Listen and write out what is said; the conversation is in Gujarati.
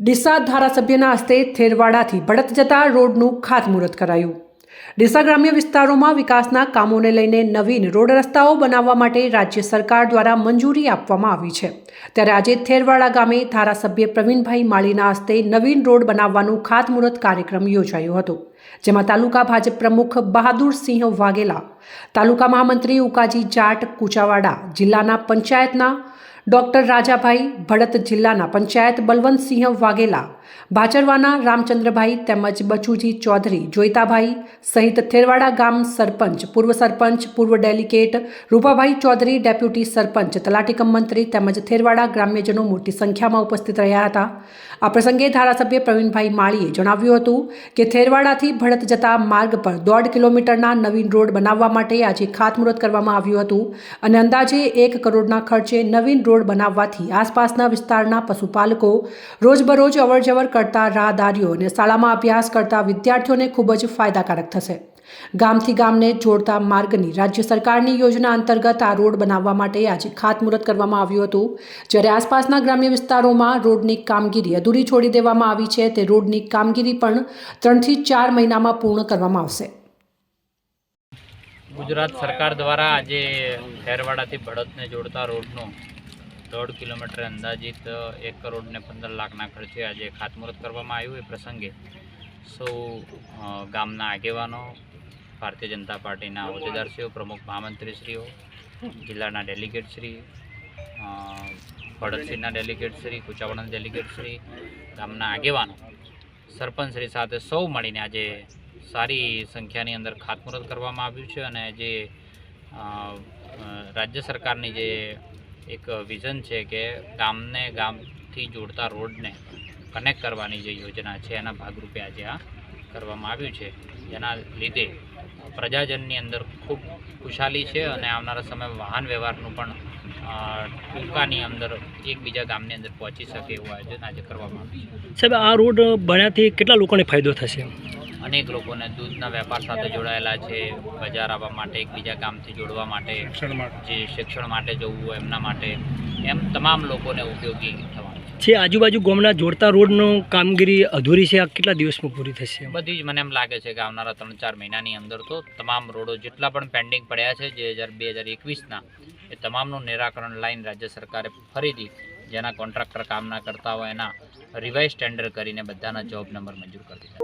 ડીસા ધારાસભ્યના હસ્તે થેરવાડાથી ભડત જતા રોડનું ખાતમુહૂર્ત કરાયું. ડીસા ગ્રામ્ય વિસ્તારોમાં વિકાસના કામોને લઈને નવીન રોડ રસ્તાઓ બનાવવા માટે રાજ્ય સરકાર દ્વારા મંજૂરી આપવામાં આવી છે. ત્યારે આજે થેરવાડા ગામે ધારાસભ્ય પ્રવીણભાઈ માળીના હસ્તે નવીન રોડ બનાવવાનું ખાતમુહૂર્ત કાર્યક્રમ યોજાયો હતો. જેમાં તાલુકા ભાજપ પ્રમુખ બહાદુરસિંહ વાઘેલા, તાલુકા મહામંત્રી ઉકાજી જાટ કુચાવાડા જિલ્લાના પંચાયતના ડોક્ટર રાજાભાઈ ભડત જિલ્લાના પંચાયત બલવંતસિંહ વાઘેલા ભાચરવાના રામચંદ્રભાઈ તેમજ બચુજી ચૌધરી જોઈતાભાઈ સહિત થેરવાડા ગામ સરપંચ, પૂર્વ સરપંચ, પૂર્વ ડેલિગેટ રૂપાભાઈ ચૌધરી, ડેપ્યુટી સરપંચ, તલાટીકમ મંત્રી તેમજ થેરવાડા ગ્રામ્યજનો મોટી સંખ્યામાં ઉપસ્થિત રહ્યા હતા. આ પ્રસંગે ધારાસભ્ય પ્રવીણભાઈ માળીએ જણાવ્યું હતું કે થેરવાડાથી ભડત જતા માર્ગ પર દોઢ કિલોમીટરના નવીન રોડ બનાવવા માટે આજે ખાતમુહૂર્ત કરવામાં આવ્યું હતું અને અંદાજે એક કરોડના ખર્ચે નવીન રોડ બનાવવાથી આસપાસના વિસ્તારના પશુપાલકો રોજબરોજ અવરજવર કરતા રાહદારીઓ અને શાળામાં અભ્યાસ કરતા વિદ્યાર્થીઓને ખૂબ જ ફાયદાકારક થશે. ગામથી ગામને જોડતા માર્ગની રાજ્ય સરકારની યોજના અંતર્ગત આ રોડ બનાવવા માટે આજે ખાતમુહૂર્ત કરવામાં આવ્યું હતું. જ્યારે આસપાસના ગ્રામ્ય વિસ્તારોમાં રોડની કામગીરી અધૂરી છોડી દેવામાં આવી છે, તે રોડની કામગીરી પણ ત્રણથી ચાર મહિનામાં પૂર્ણ કરવામાં આવશે. ગુજરાત સરકાર દ્વારા આજે ખેરવાડાથી ભડતને જોડતા રોડનો દોઢ કિલોમીટર અંદાજિત એક કરોડ ને પંદર લાખના ખર્ચે આજે ખાતમુહૂર્ત કરવામાં આવ્યું. એ પ્રસંગે સૌ ગામના આગેવાનો ભારતીય જનતા પાર્ટીના હોદ્દેદારશ્રીઓ પ્રમુખ મહામંત્રીશ્રીઓ, જિલ્લાના ડેલિગેટશ્રી ભડતસિંહના ડેલિગેટશ્રી કુચાવાડાના ડેલિગેટશ્રી ગામના આગેવાનો સરપંચશ્રી સાથે સૌ મળીને આજે સારી સંખ્યાની અંદર ખાતમુહૂર્ત કરવામાં આવ્યું છે અને જે રાજ્ય સરકારની જે એક વિઝન છે કે ગામને ગામથી જોડતા રોડને કનેક્ટ કરવાની જે યોજના છે, એના ભાગરૂપે આજે આ કરવામાં આવ્યું છે. જેના લીધે પ્રજાજનની અંદર ખૂબ ખુશાલી છે અને આવનારા સમયમાં વાહન વ્યવહારનું પણ ટૂંકાની અંદર એકબીજા ગામની અંદર પહોંચી શકે એવું આયોજન આજે કરવામાં આવ્યું છે. સાહેબ આ રોડ બન્યાથી કેટલા લોકોને ફાયદો થશે? અનેક લોકોને દૂધના વેપાર સાથે જોડાયેલા છે બજાર આવવા માટે એકબીજા ગામથી જોડવા માટે જે શિક્ષણ માટે જવું હોય એમના માટે એમ તમામ લોકોને ઉપયોગી થવાનું છે આજુબાજુ ગામના જોડતા રોડનું કામગીરી અધૂરી છે, આ કેટલા દિવસમાં પૂરી થશે? બધી જ મને એમ લાગે છે કે આવનારા ત્રણ ચાર મહિનાની અંદર તો તમામ રોડો જેટલા પણ પેન્ડિંગ પડ્યા છે, જે હજાર બે હજાર એકવીસના, એ તમામનું નિરાકરણ લાઈન રાજ્ય સરકારે ફરીથી જેના કોન્ટ્રાક્ટર કામ ના કરતા હોય એના રિવાઇઝ ટેન્ડર કરીને બધાના જોબ નંબર મંજૂર કરી દીધા